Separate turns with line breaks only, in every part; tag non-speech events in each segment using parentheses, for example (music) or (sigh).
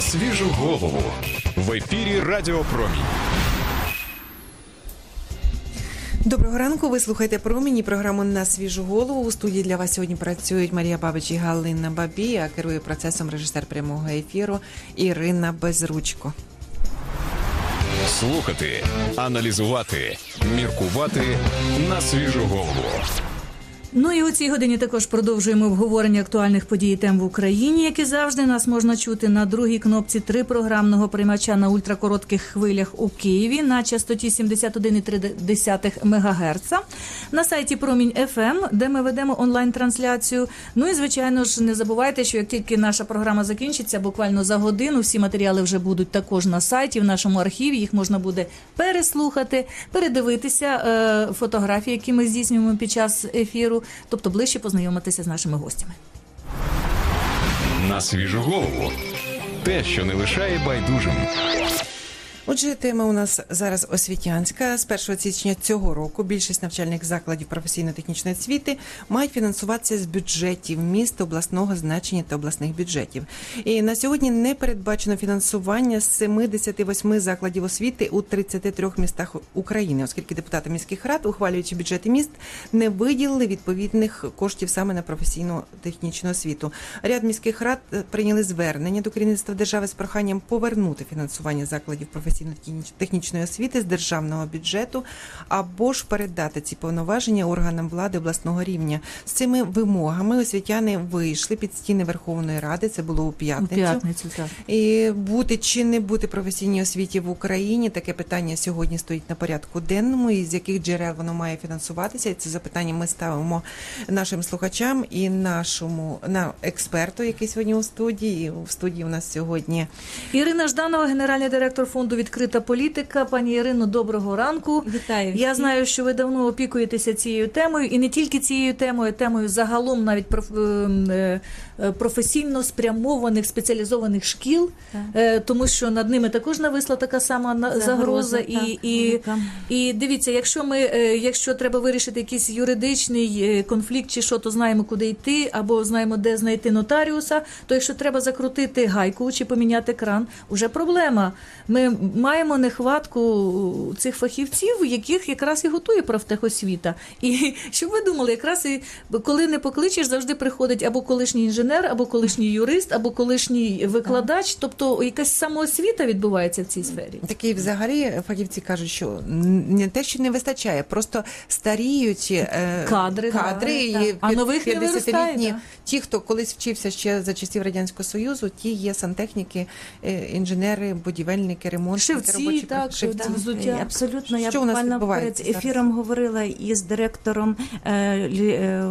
на свіжу голову в ефірі Радіо Промінь.
Доброго ранку. Ви слухаєте проміні програму на свіжу голову. У студії для вас сьогодні працюють Марія Бабич і Галина Бабі, а керує процесом режисер прямого ефіру Ірина Безручко.
Слухати, аналізувати, міркувати на свіжу голову.
Ну і у цій годині також продовжуємо обговорення актуальних подій і тем в Україні, як і завжди нас можна чути на другій кнопці три програмного приймача на ультракоротких хвилях у Києві на частоті 71,3 МГц, на сайті Промінь ФМ, де ми ведемо онлайн-трансляцію. Ну і звичайно ж, не забувайте, що як тільки наша програма закінчиться, буквально за годину всі матеріали вже будуть також на сайті, в нашому архіві. Їх можна буде переслухати, передивитися е, фотографії, які ми здійснюємо під час ефіру тобто ближче познайомитися з нашими гостями.
На свіжу голову. Те, що не лишає байдужим.
Отже, тема у нас зараз освітянська. З 1 січня цього року більшість навчальних закладів професійно-технічної освіти мають фінансуватися з бюджетів міст обласного значення та обласних бюджетів. І на сьогодні не передбачено фінансування з 78 закладів освіти у 33 містах України, оскільки депутати міських рад, ухвалюючи бюджети міст, не виділили відповідних коштів саме на професійну технічну освіту. Ряд міських рад е, прийняли звернення до керівництва держави з проханням повернути фінансування закладів професійно професійно-технічної освіти з державного бюджету або ж передати ці повноваження органам влади обласного рівня. З цими вимогами освітяни вийшли під стіни Верховної Ради. Це було у п'ятницю.
У п'ятницю, так.
І бути чи не бути професійній освіті в Україні таке питання сьогодні стоїть на порядку денному. І з яких джерел воно має фінансуватися? І це запитання ми ставимо нашим слухачам і нашому на експерту, який сьогодні у студії. В студії у нас сьогодні
Ірина Жданова, генеральний директор фонду відкрита політика. Пані Ірино, доброго ранку.
Вітаю.
Я знаю, що ви давно опікуєтеся цією темою, і не тільки цією темою, темою загалом навіть проф- е, е, професійно спрямованих спеціалізованих шкіл,
Так.
Е, тому що над ними також нависла така сама загроза.
Загроза,
І,
так,
і,
велика.
і дивіться, якщо ми, якщо треба вирішити якийсь юридичний конфлікт чи що, то знаємо, куди йти, або знаємо, де знайти нотаріуса. То якщо треба закрутити гайку чи поміняти кран, уже проблема. Ми маємо нехватку цих фахівців, яких якраз і готує профтехосвіта. І (laughs) щоб ви думали, якраз і коли не покличеш, завжди приходить або колишній інженер, або колишній юрист, або колишній викладач. Тобто якась самоосвіта відбувається в цій сфері.
Такі взагалі фахівці кажуть, що не те, що не вистачає, просто старіють е,
Кадри,
кадри
так,
і.
А нових не
50-літні, ті, хто колись вчився ще за часів радянського союзу, ті є сантехніки, е, інженери, будівельники, ремонтники,
Шивці,
робочі
так,
шивці.
так. взуття.
Е, Абсолютно, я
Що у нас
буквально
відбувається
перед
зараз?
ефіром говорила із директором е, лі- е,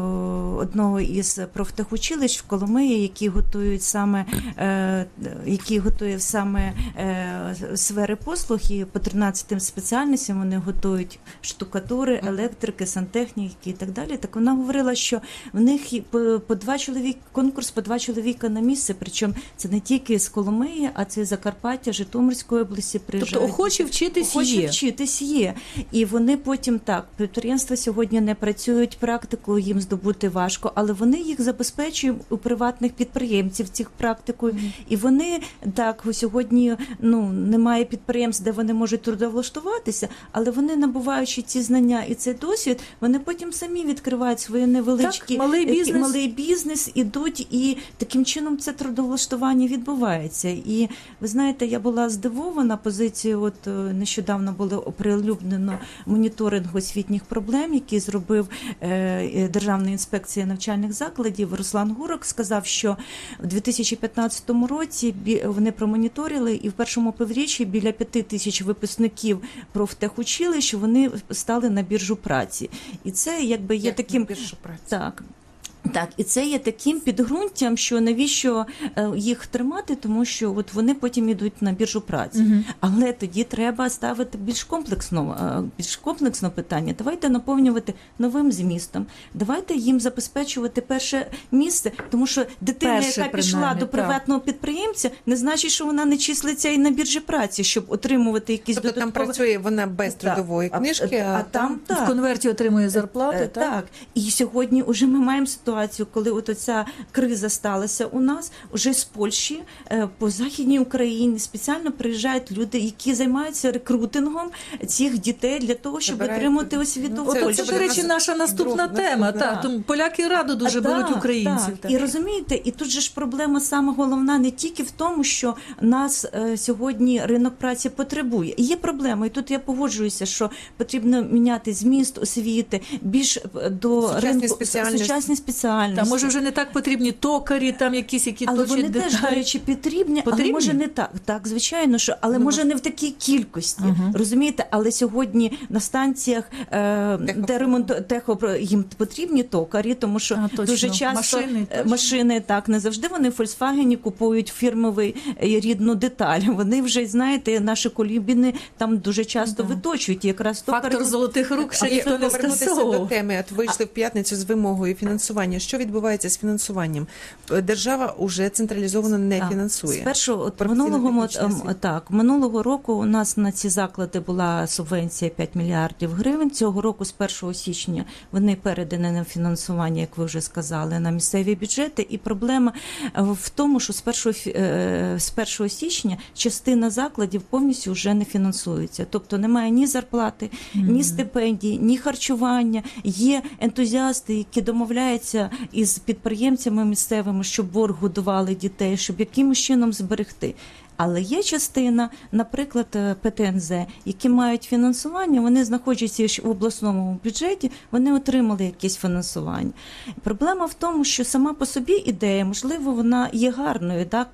одного із профтехучилищ в Коломиї, які готують саме е, які готує саме е, сфери послуг, і по 13 спеціальностям вони готують штукатури, електрики, сантехніки і так далі. Так вона говорила, що в них і по, по два чоловік конкурс по два чоловіка на місце. Причому це не тільки з Коломиї, а це і Закарпаття, Житомирської області приїжджають.
Тобто охочі вчитись
Охочі
є.
вчитись є. І вони потім так, підприємства сьогодні не працюють практику, їм здобути важко, але вони їх забезпечують у приватних підприємців цих практикою. І вони так сьогодні ну немає підприємств, де вони можуть трудовлаштуватися, але вони набуваючи ці знання і цей досвід, вони потім самі відкривають свої невеличкі
Так, малий
е,
бізнес.
малий бізнес, ідуть, і таким чином це трудовлаштування відбувається. І ви знаєте, я була здивована позицією. От е, нещодавно було оприлюднено моніторинг освітніх проблем, який зробив е, е, Державна інспекція навчальних закладів. Руслан Гурок сказав, що в 2015 році вони промоніторили, і в першому півріччі біля п'яти тисяч випускників профтехучилищ вони стали на біржу праці, і це якби є
Як
таким
праці?
так. Так, і це є таким підґрунтям, що навіщо е, їх тримати, тому що от вони потім йдуть на біржу праці.
Мгм.
Але тоді треба ставити більш комплексно, е, більш комплексно питання. Давайте наповнювати новим змістом. Давайте їм забезпечувати перше місце, тому що дитина,
Перше,
яка пішла до
так.
приватного підприємця, не значить, що вона не числиться і на біржі праці, щоб отримувати якісь
Тобто там працює вона без
Так.
трудової
А-
книжки,
а, там
В конверті отримує зарплати,
Е,
так?
так. І сьогодні вже ми маємо ситуацію, ситуацію, коли от оця криза сталася у нас, уже з Польщі е, по західній Україні спеціально приїжджають люди, які займаються рекрутингом цих дітей для того, щоб отримати освіту
Ну,
в
це-
це, до речі, наша наступна
друг-
тема.
наступна,
Так, тому поляки радо дуже
А,
беруть
так,
українців.
Так. І розумієте, і тут же ж проблема саме головна не тільки в тому, що нас е, сьогодні ринок праці потребує. Є проблема, і тут я погоджуюся, що потрібно міняти зміст освіти більш е, до
Сучасні
ринку
спеціальності.
сучасні спеціальності.
Та може вже не так потрібні токарі, там якісь, які
Але
точать
вони теж,
деталі.
до речі, потрібні, але може не так. Так, звичайно, що але
Ну,
може не в такій кількості.
Мгм.
Розумієте, але сьогодні на станціях, е, де ремонт техопро їм потрібні токарі, тому що
А, точно.
дуже часто
Машини,
е, машини так не завжди вони в Volkswagen купують фірмовий е, рідну деталь. (laughs) Вони вже знаєте, наші колібіни там дуже часто
Да.
виточують. І якраз
Фактор
токарі
золотих рук ще ніхто не
повернутися до теми, от вийшли в п'ятницю з вимогою фінансування. Що відбувається з фінансуванням? Е, Держава уже централізовано не
Так.
фінансує.
Спершу от минулого ем, так минулого року у нас на ці заклади була субвенція 5 мільярдів гривень. Цього року з 1 січня вони передані на фінансування, як ви вже сказали, на місцеві бюджети. І проблема е, в тому, що з 1, е, з 1 січня частина закладів повністю вже не фінансується. Тобто немає ні зарплати, ні стипендій, ні харчування. Є ентузіасти, які домовляються із підприємцями місцевими, щоб борг годували дітей, щоб якимось чином зберегти. Але є частина, наприклад, е, ПТНЗ, які мають фінансування, вони знаходяться в обласному бюджеті, вони отримали якесь фінансування. Проблема в тому, що сама по собі ідея, можливо, вона є гарною, так,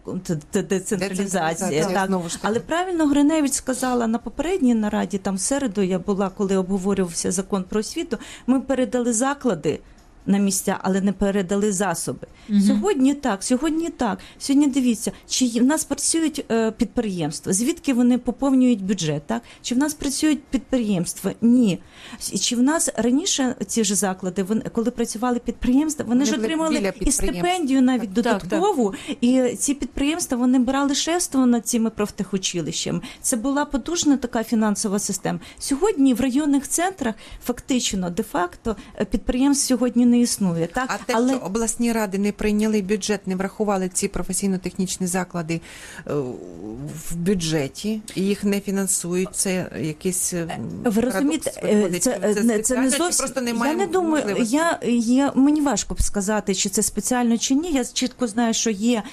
децентралізація. Так. Але правильно Гриневич сказала на попередній нараді, там в середу я була, коли обговорювався закон про освіту, ми передали заклади. На місця, але не передали засоби. Сьогодні так, сьогодні так. Сьогодні дивіться, чи в нас працюють е, підприємства, звідки вони поповнюють бюджет, так? Чи в нас працюють підприємства? Ні. Чи в нас раніше ці ж заклади, вони, коли працювали підприємства, вони,
Вони
ж отримали і стипендію навіть
Так, так,
додаткову. І ці підприємства вони брали шефство над цими профтехучилищами. Це була потужна така фінансова система. Сьогодні в районних центрах фактично де-факто е, підприємств сьогодні не існує. Так,
А те,
але
що обласні ради не прийняли бюджет, не врахували ці професійно-технічні заклади е, в бюджеті, і їх не фінансують, це якийсь е,
Ви розумієте,
це,
це,
це,
е, не- це не зовсім
просто немає
я не думаю.
можливості?
Я, я мені важко б сказати, чи це спеціально чи ні. Я чітко знаю, що є.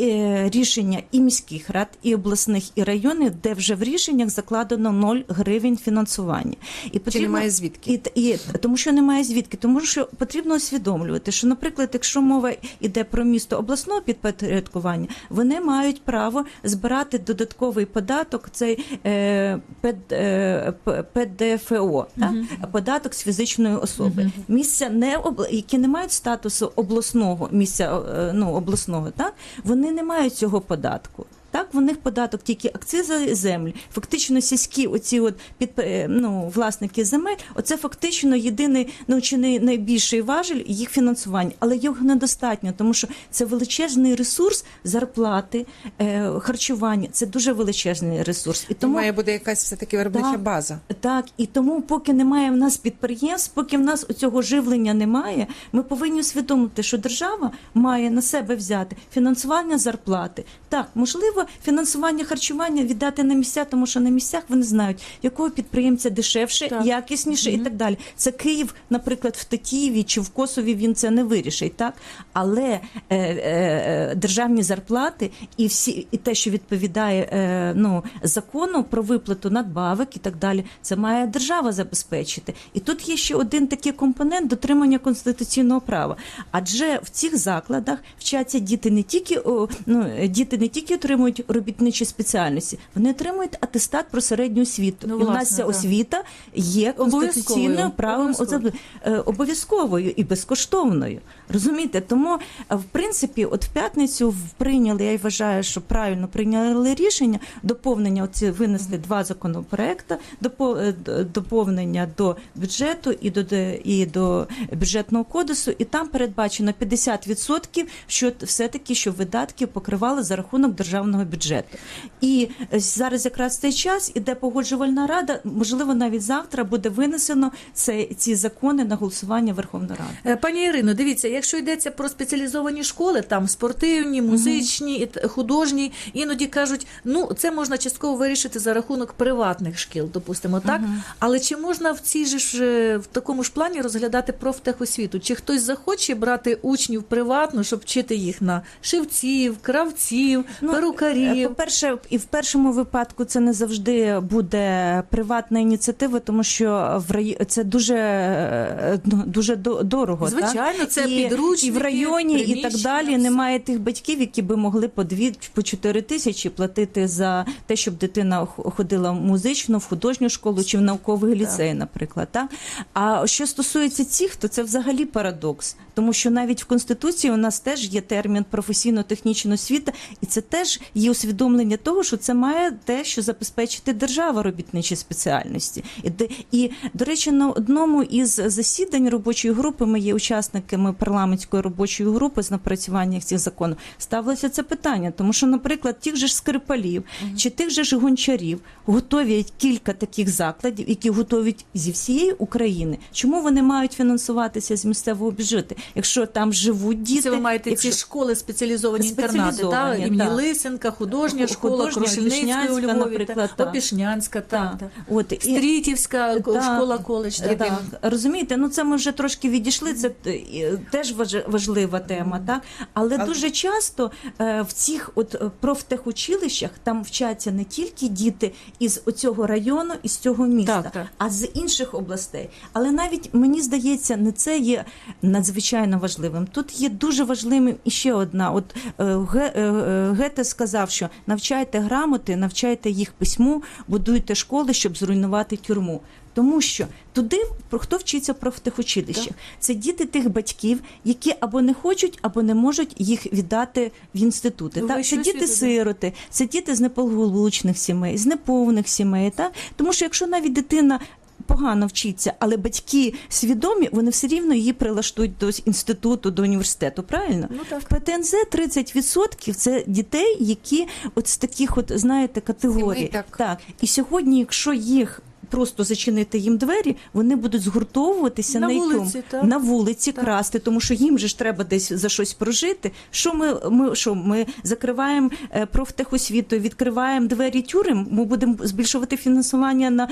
Е, Рішення і міських рад, і обласних, і районних, де вже в рішеннях закладено 0 гривень фінансування. І потрібно,
немає звідки?
І, і, тому що немає звідки, тому що потрібно усвідомлювати, що, наприклад, якщо мова йде про місто обласного підпорядкування, вони мають право збирати додатковий податок, цей е, ПД, е, ПДФО, так? податок з фізичної особи. Місця не які не мають статусу обласного місця, е, ну обласного, так вони не мають цього податку. Так, в них податок тільки акцизи землі. Фактично сільські оці от під е, ну, власники земель, оце фактично єдиний ну чи не найбільший важель їх фінансування, але його недостатньо, тому що це величезний ресурс зарплати, е, харчування. Це дуже величезний ресурс. І
Тому
тому
має бути якась все таки виробнича
Так.
база.
так, і тому, поки немає в нас підприємств, поки в нас цього живлення немає, ми повинні усвідомити, що держава має на себе взяти фінансування зарплати. Так, можливо, фінансування харчування віддати на місця, тому що на місцях вони знають, якого підприємця дешевше,
Так.
якісніше і так далі. Це Київ, наприклад, в Тетіїві чи в Косові він це не вирішить, так але е, е, е, державні зарплати і всі і те, що відповідає е, ну закону про виплату надбавок і так далі, це має держава забезпечити. І тут є ще один такий компонент дотримання конституційного права. Адже в цих закладах вчаться діти не тільки ну діти не тільки отримують робітничі спеціальності, вони отримують атестат про середню освіту.
Ну,
і в нас ця
так.
освіта є
Обов'язковою.
правом
Обов'язковою.
е, обов'язковою і безкоштовною. Розумієте? Тому, е, в принципі, от в п'ятницю прийняли, я вважаю, що правильно прийняли рішення доповнення. Оці винесли два законопроекти, е, доповнення до бюджету і до і до бюджетного кодексу. І там передбачено 50%, що все таки що видатки покривали за рахунок державного державного бюджету. І е, зараз якраз цей час іде погоджувальна рада. Можливо, навіть завтра буде винесено це, ці закони на голосування Верховної Ради.
Е, Пані Ірино, дивіться, якщо йдеться про спеціалізовані школи, там спортивні, музичні, і художні, іноді кажуть, ну це можна частково вирішити за рахунок приватних шкіл, допустимо, так. Але чи можна в цій же ж е, в такому ж плані розглядати профтехосвіту? Чи хтось захоче брати учнів приватно, щоб вчити їх на шивців, кравців,
Ну,
перукарів?
По-перше, і в першому випадку це не завжди буде приватна ініціатива, тому що в рай... це дуже, е, ну, дуже дорого.
Звичайно,
так?
це
і,
підручники,
і в районі, і так далі.
все.
Немає тих батьків, які би могли по дві по чотири тисячі платити за те, щоб дитина ходила в музичну, в художню школу чи в науковий ліцей, наприклад. Так? А що стосується цих, то це взагалі парадокс, тому що навіть в конституції у нас теж є термін професійно-технічна освіта, і це теж є усвідомлення того, що це має те, що забезпечити держава робітничі спеціальності. І, і до речі, на одному із засідань робочої групи ми є учасниками парламентської робочої групи з напрацювання цих законів. Ставилося це питання, тому що, наприклад, тих же ж скрипалів чи тих же ж гончарів готові кілька таких закладів, які готують зі всієї України. Чому вони мають фінансуватися з місцевого бюджету, якщо там живуть діти?
Це ви маєте
якщо...
ці школи спеціалізовані інтернати, та
Спеціалізовані,
імені
так.
Лисенка, художня школа,
художня,
Крушельницької у Львові,
наприклад,
та. Опішнянська. Так.
так. От, і-
Стрітівська
Так.
школа коледж.
Е, Так, розумієте, ну це ми вже трошки відійшли. Це е, теж важлива тема, так але
Але-
дуже часто е, в цих от е, профтехучилищах там вчаться не тільки діти із оцього району, із цього міста,
Так, так.
а з інших областей. Але навіть мені здається, не це є надзвичайно важливим. Тут є дуже важливим іще одна. От Ге- Гете сказав, що навчайте грамоти, навчайте їх письму, будуйте школи, щоб зруйнувати тюрму. Тому що туди про хто вчиться профтехучилищах? Це діти тих батьків, які або не хочуть, або не можуть їх віддати в інститути.
Ну,
Так, це діти-сироти, це діти з неполуглучних сімей, з неповних сімей. Так? Тому що якщо навіть дитина. Погано вчиться, але батьки свідомі, вони все рівно її прилаштують до інституту, до університету. Правильно?
Ну, так.
В ПТНЗ 30% це дітей, які от з таких, от знаєте, категорій.
Так. так.
І сьогодні, якщо їх просто зачинити їм двері, вони будуть згуртовуватися
На
на,
вулиці, так.
на вулиці
Так.
красти, тому що їм же ж треба десь за щось прожити. Що ми, ми що ми закриваємо е, профтехосвіту, відкриваємо двері тюрем. Ми будемо збільшувати фінансування на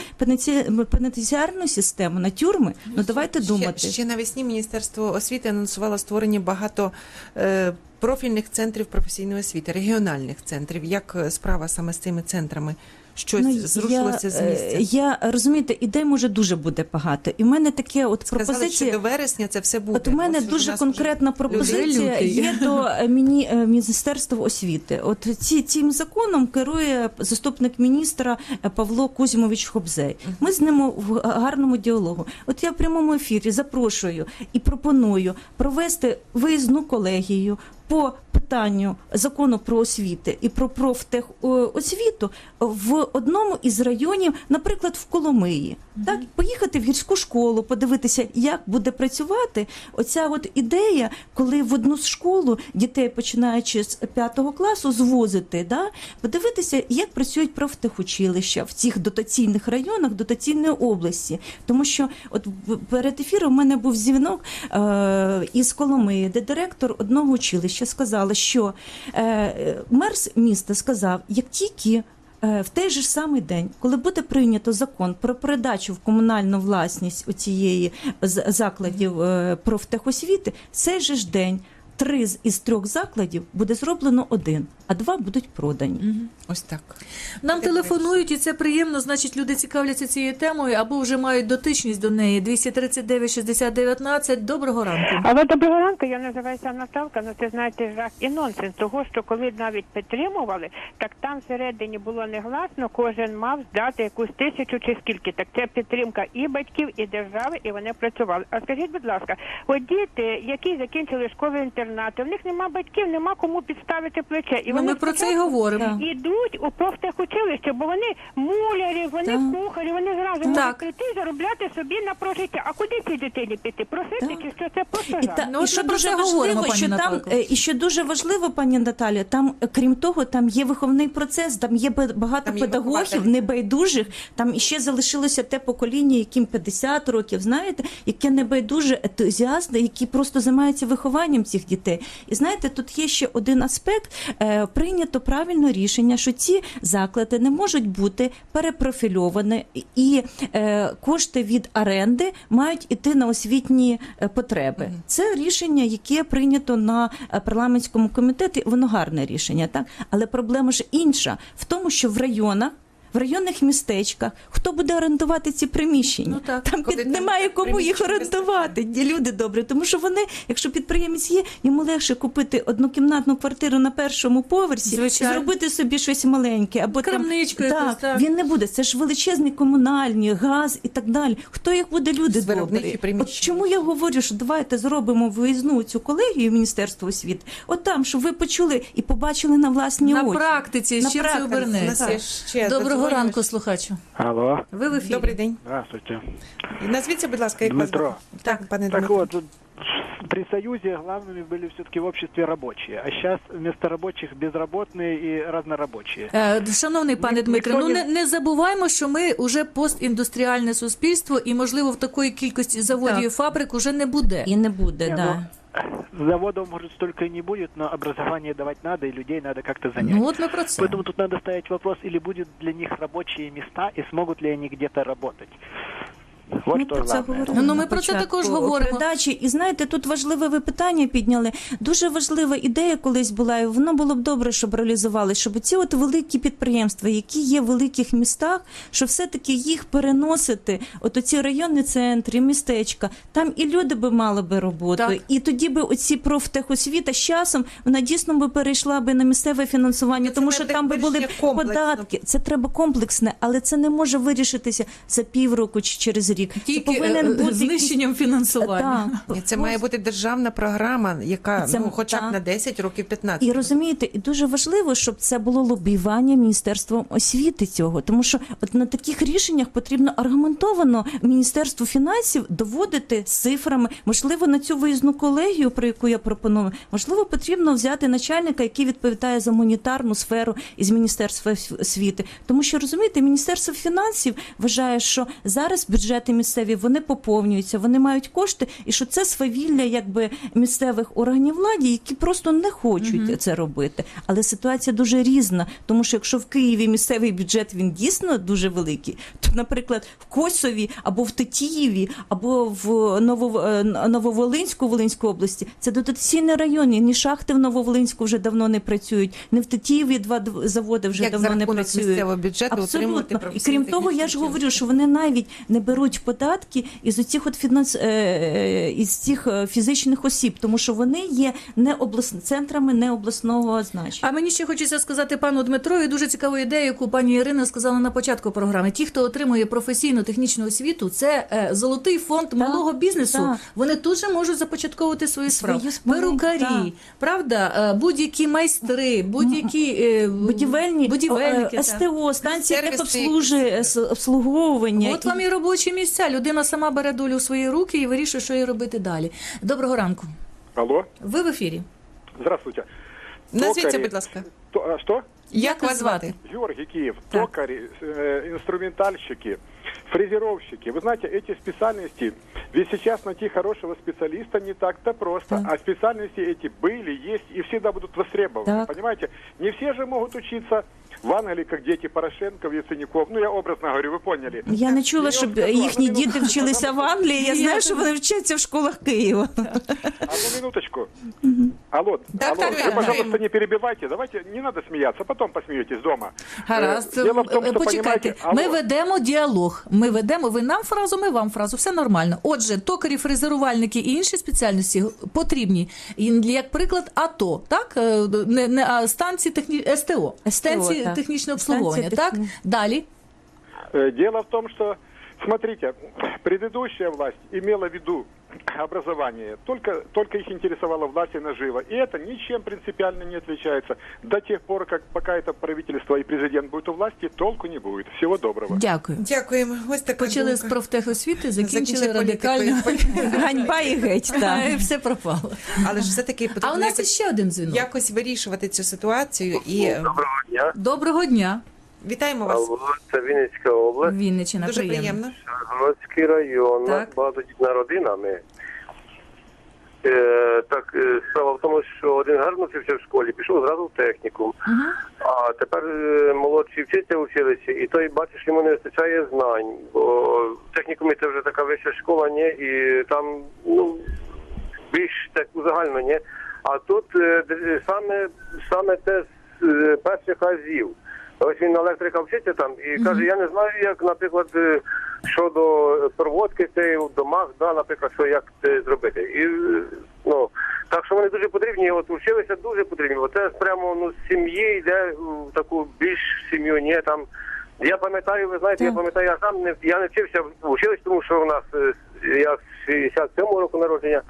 пенітенціарну систему, на тюрми. Ну давайте думати.
Ще, ще навесні Міністерство освіти анонсувало створення багато е, профільних центрів професійної освіти, регіональних центрів. Як е, справа саме з цими центрами? Щось зрушилося з
Ну, я, е,
місця?
Я розумієте, ідей може дуже буде багато. І в мене таке от
Сказали, що до вересня це все буде.
От у мене
Ось
дуже конкретна пропозиція є до е, міні, е, Міністерства освіти. От ці, цим законом керує заступник міністра Павло Кузьмович Хобзей. Ми з ним в гарному діалогу. От я в прямому ефірі запрошую і пропоную провести виїзну колегію. По питанню закону про освіти і про профтехосвіту в одному із районів, наприклад, в Коломиї, так? Поїхати в гірську школу, подивитися, як буде працювати оця от ідея, коли в одну школу дітей, починаючи з п'ятого класу, звозити, да, подивитися, як працюють профтехучилища в цих дотаційних районах, дотаційної області. Тому що, от перед ефіром у мене був дзвінок е, із Коломиї, де директор одного училища сказала, що е, мер міста сказав, як тільки е, в той же самий день, коли буде прийнято закон про передачу в комунальну власність у цієї закладів е, профтехосвіти, цей же ж день три з- із трьох закладів буде зроблено один, а два будуть продані.
Ось так.
Нам
Таке
телефонують, і це приємно. Значить, люди цікавляться цією темою або вже мають дотичність до неї. 239 60 19. Доброго ранку.
Але доброго ранку, я називаюся Наталка, ну це знаєте жах і нонсенс того, що коли навіть підтримували, так там всередині було негласно, кожен мав здати якусь тисячу чи скільки. Так це підтримка і батьків, і держави, і вони працювали. А скажіть, будь ласка, от діти, які закінчили школи інтернати, в них нема батьків, нема кому підставити плече, і
Ну, ми про це й говоримо.
Ідуть у профтехучилище, бо вони мулярі, вони
Так.
кухарі, вони зразу
Так.
можуть прийти і заробляти собі на прожиття. А куди цій дитині піти? Просити
Так.
чи що це просто
І, та,
Ну,
і що дуже важливо,
говоримо,
що там е, і що дуже важливо, пані Наталя, там е, крім того, там є виховний процес, там є ба- багато
Там
педагогів небайдужих. Там іще залишилося те покоління, яким 50 років, знаєте, яке небайдуже ентузіасти, які просто займаються вихованням цих дітей. І знаєте, тут є ще один аспект. Е, прийнято правильно рішення, що ці заклади не можуть бути перепрофільовані, і е, кошти від оренди мають іти на освітні е, потреби. Це рішення, яке прийнято на парламентському комітеті. Воно гарне рішення, так але проблема ж інша в тому, що в районах. В районних містечках хто буде орендувати ці приміщення?
Ну, так.
Там під,
там
немає кому їх орендувати. Люди добрі, тому що вони, якщо підприємець є, йому легше купити однокімнатну квартиру на першому поверсі,
Звичайно.
зробити собі щось маленьке, або
Крамничку
там
якусь, так.
він не буде. Це ж величезні комунальні, газ і так далі. Хто їх буде люди добрі? От чому я говорю, що давайте зробимо виїзну цю колегію Міністерства освіти, от там, щоб ви почули і побачили на власні
На
очі.
практиці,
На
з це
практиці,
нас
обернеться.
ще
Доброго
додзвонювач.
ранку, слухачу.
Алло,
Ви в ефірі.
Добрий день.
здравствуйте.
Назвіться, будь ласка, як вас
Дмитро.
звати? Так, пане
Так
Дмитро.
вот, тут при Союзе главными были все-таки в обществе рабочие, а сейчас вместо рабочих безработные и разнорабочие.
Е, Шановний пане
Ні-
Дмитре,
ніхто
ну
не-
не, не забуваємо, що ми уже постіндустріальне суспільство, і можливо в такої кількості заводів
Так.
і фабрик уже не буде.
І не буде,
Не,
да.
Заводов, может, столько и не будет, но образование давать надо, и людей надо как-то занять.
Ну от ми про це.
Поэтому тут надо ставить вопрос, или будет для них рабочие места, и смогут ли они где-то работать. Вот
Ми про це
главное.
говорили.
Ну, ми про це також говоримо.
Передачі. І знаєте, тут важливе ви питання підняли. Дуже важлива ідея колись була, і воно було б добре, щоб реалізували, щоб ці от великі підприємства, які є в великих містах, що все-таки їх переносити, от оці районні центри, містечка, там і люди би мали би роботу.
Так.
І тоді би оці профтехосвіта з часом вона дійсно би перейшла би на місцеве фінансування,
Це
тому що там би були
комплексно.
податки. Це треба комплексне, але це не може вирішитися за півроку чи через рік.
Тільки
це повинен
е,
бути
знищенням фінансування.
так.
Це має бути державна програма, яка
Це-
ну, хоча б
так.
на 10 років 15.
І розумієте, і дуже важливо, щоб це було лобіювання міністерством освіти цього, тому що от на таких рішеннях потрібно аргументовано міністерству фінансів доводити з цифрами. Можливо, на цю виїзну колегію, про яку я пропоную, можливо, потрібно взяти начальника, який відповідає за монетарну сферу із міністерства освіти. Тому що розумієте, міністерство фінансів вважає, що зараз бюджети місцеві вони поповнюються, вони мають кошти, і що це свавілля якби місцевих органів влади, які просто не хочуть це робити. Але ситуація дуже різна, тому що якщо в Києві місцевий бюджет він дійсно дуже великий, то, наприклад, в Косові або в Тетіїві, або в е, Нововолинську Волинської області, це дотаційні райони. Ні шахти в Нововолинську вже давно не працюють, ні в Тетіїві два заводи вже
Як за
давно не працюють.
місцевого бюджету
Абсолютно. І крім того, я ж говорю, що вони навіть не беруть податки із оцих от фінанс е, е, із цих е, фізичних осіб, тому що вони є не облас... центрами не обласного значення.
А мені ще хочеться сказати пану Дмитрові дуже цікаву ідею, яку пані Ірина сказала на початку програми. Ті, хто отримує професійну технічну освіту, це золотий фонд малого бізнесу.
так.
Вони тут же можуть започатковувати справу.
справу,
Перукарі,
так.
правда, будь-які майстри, будь-які
Будівельні
будівельники.
СТО, станції обслуговування.
От вам і робочі місця Людина сама бере долю в свої руки і вирішує, що їй робити далі. Доброго ранку.
Алло,
Ви в ефірі.
здравствуйте.
Назвіться,
Токарі-
будь ласка.
То- а, что?
Як вас звати?
Георгий Киев,
Так.
токари, э, инструментальщики, фрезеровщики. Вы знаете, эти специальности, ведь сейчас найти хорошего специалиста не так-то просто.
Так.
А специальности эти были, есть и всегда будут востребованы.
Так.
Понимаете? Не все же могут учиться в Англії, як діти Порошенко, Яценюков. Ну, я образно говорю, ви поняли.
Я не чула, щоб їхні діти вчилися в Англії. Я знаю, що вони вчаться в школах Києва.
Одну минуточку. Алло,
Да,
алло,
так,
вы,
так,
пожалуйста,
так.
не перебивайте. Давайте, не надо смеяться, потом посмеетесь дома.
Гаразд,
Э, Дело в том,
Е,
что,
почекайте.
понимаете,
Ми
алло.
ведемо діалог. Ми ведемо ви нам фразу, ми вам фразу. Все нормально. Отже, токарі, фрезерувальники і інші спеціальності потрібні. І, Як приклад, АТО, так Е, не, не а станції техні... СТО, станції
так.
технічного обслуговування.
Станція
Так
техні-
далі.
Э, Дело в том, что, смотрите, предыдущая власть имела в виду, образование. Только, только их интересовала власть и нажива. И это ничем принципиально не отличается. До тех пор, как пока это правительство и президент будут у власти, толку не будет. Всего доброго.
Дякую.
Дякуємо. Ось така
Почали з
думка.
профтехосвіти, закінчили
Закінчили
радикально. (laughs)
Ганьба і геть. Так.
І все пропало.
Але ж все-таки потрібно
А у нас
якось,
ще один дзвінок.
якось вирішувати цю ситуацію. І
Доброго дня.
Доброго дня,
вітаємо вас.
Алло, це Вінницька область,
Вінниччина.
Дуже
приємно.
Городський район. У нас
Так.
багатодітна родина. Ми. Е, так, е, справа в тому, що один гарно вчився в школі, пішов зразу в технікум. А тепер е, молодший вчиться в училищі, і той бачиш, йому не вистачає знань. Бо в технікумі це вже така вища школа, ні, і там ну, більш так загально, ні. А тут е, саме, саме те з е, перших разів. Ось він електрика вчиться там і каже, я не знаю, як, наприклад, е, щодо проводки цієї в домах, да, наприклад, що як це зробити. І е, ну так що вони дуже потрібні. От училися дуже потрібні. Бо це прямо ну з сім'ї йде в таку більш сім'ю. Ні, там я пам'ятаю, ви знаєте, я пам'ятаю, я сам не я не вчився в училищі, тому що у нас е, я з 67-го року народження,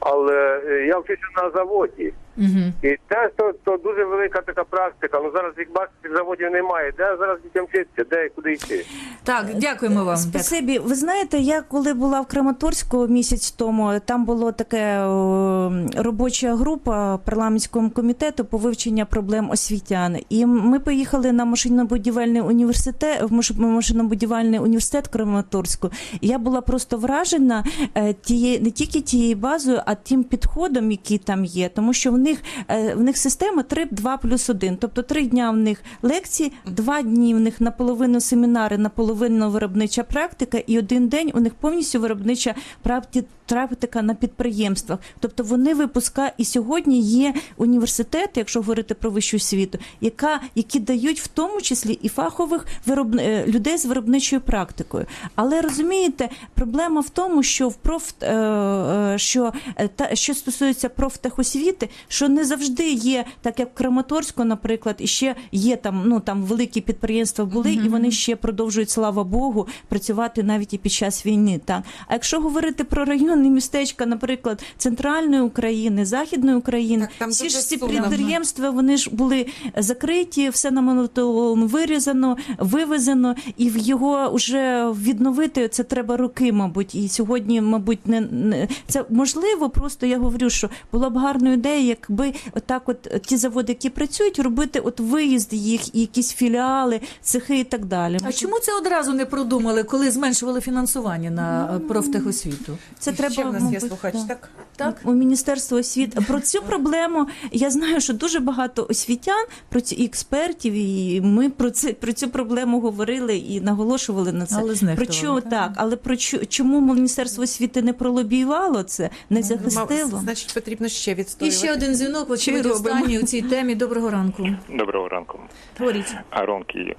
але я вчився на заводі.
Угу.
І це то, то дуже велика така практика. Ну зараз як бачите, заводів немає. Де зараз дітям вчитися, де і куди йти?
Так, дякуємо вам.
Спасибі. Ви знаєте, я коли була в Краматорську місяць тому, там була така о, робоча група парламентського комітету по вивченню проблем освітян. І ми поїхали на машинно-будівельний університет, в маш- машинно-будівельний університет Краматорську. І я була просто вражена е, тією не тільки тією базою, а тим підходом, який там є, тому що в них е, в них система 3 2 плюс 1. Тобто три дня в них лекції, два дні в них наполовину семінари, наполовину виробнича практика, і один день у них повністю виробнича практи- практика на підприємствах. Тобто вони випускають і сьогодні є університети, якщо говорити про вищу освіту, яка які дають в тому числі і фахових вироб... е, людей з виробничою практикою. Але розумієте, проблема в тому, що в проф е, е, що та що стосується профтехосвіти, що не завжди є, так як в Краматорську, наприклад, і ще є там, ну там великі підприємства були, і вони ще продовжують, слава Богу, працювати навіть і під час війни. Так а якщо говорити про районні містечка, наприклад, центральної України, західної України,
Так, там
всі ж ці підприємства вони ж були закриті, все на монотон вирізано, вивезено, і в його вже відновити це треба роки, мабуть. І сьогодні, мабуть, не, не це можливо. Просто я говорю, що була б гарна ідея, якби отак, от ті заводи, які працюють, робити от виїзд їх, і якісь філіали, цехи і так далі.
А чому це одразу не продумали, коли зменшували фінансування на е, профтехосвіту?
Це треба
Ще в нас є
мабуть,
слухач,
да.
так?
Так?
у Міністерства освіти про цю (laughs) проблему. Я знаю, що дуже багато освітян, про ці і експертів, і ми про це про цю проблему говорили і наголошували на це.
Але знехтували,
про чому
так?
так, але про чо- чому Міністерство освіти не пролобіювало це, не захистило?
Значить, потрібно ще
І
відстоювати.
ще один дзвінок,
Чи
очевидь,
робимо?
останній у цій темі. Доброго ранку.
Доброго ранку.
Говоріть.
Арон Киев.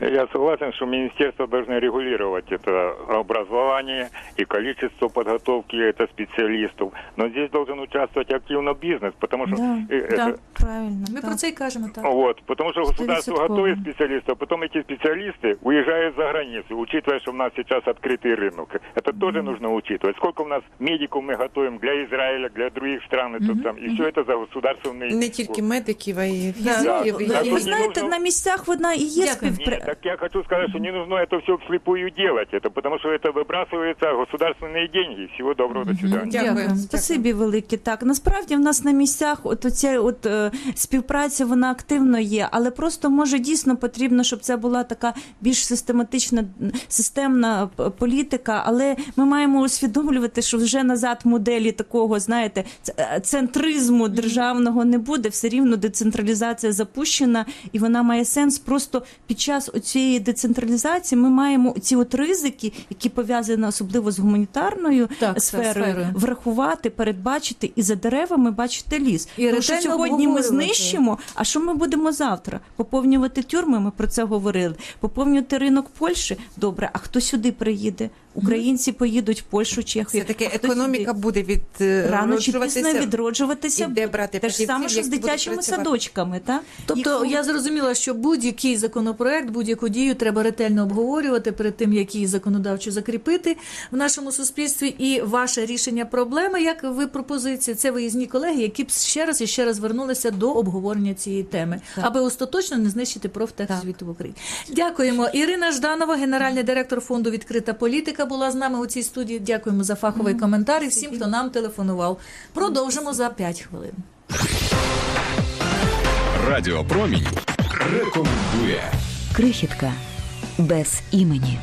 Я согласен, что министерство должно регулировать это образование и количество подготовки это специалистов. Но здесь должен участвовать активно бизнес, потому что
Да,
э,
да,
это-
правильно.
Ми
да.
про це й кажемо. Так.
вот, потому что государство
Стовідсотково.
готовит специалистов, а потом эти специалисты уезжают за границу, учитывая, что у нас сейчас открытый рынок. Это тоже нужно учитывать. Сколько у нас медиков мы готовим для Израиля, для других стран, это, там, и все это за государственный...
Не тільки медиків, а й
Да,
фізиків.
да,
і-
да,
І
не
ви знаєте,
нужно-
на місцях вона і є
Дякую.
співпра...
Нет, так я хочу сказать, что не нужно это все вслепую делать, это потому что это выбрасываются государственные деньги. Всего доброго, до свидания.
Дякую.
Дякую.
Спасибі велике. Так насправді в нас на місцях, от оця от е, співпраця вона активно є, але просто може дійсно потрібно, щоб це була така більш систематична системна політика. Але ми маємо усвідомлювати, що вже назад моделі такого, знаєте, е, центризму державного не буде. Все рівно децентралізація запущена, і вона має сенс. Просто під час цієї децентралізації ми маємо ці от ризики, які пов'язані особливо з гуманітарною
Так,
сферою,
сферою.
врахувати, передбачити і за деревами бачити ліс.
І
Тому що сьогодні ми знищимо. А що ми будемо завтра? Поповнювати тюрми? Ми про це говорили. Поповнювати ринок Польщі? Добре. А хто сюди приїде? Українці поїдуть в Польщу, Чехію.
Все таки економіка
сюди.
буде від
рано чи пізно
відроджуватися. І де брати
Те ж саме, що з дитячими
працювати?
садочками. Так?
Тобто
Їх-
я зрозуміла, що будь-який законопроект, будь-яку дію треба ретельно обговорювати перед тим, як її законодавчо закріпити в нашому суспільстві. І ваше рішення проблеми, як ви пропозиції, це виїзні колеги, які б ще раз і ще раз вернулися до обговорення цієї теми, аби остаточно не знищити профтехосвіту в Україні. Дякуємо. Ірина Жданова, генеральний директор фонду Відкрита політика, була з нами у цій студії. Дякуємо за фаховий коментар і всім, хто нам телефонував. Продовжимо за 5 хвилин.
Радіо Промінь рекомендує.
Крихітка без імені.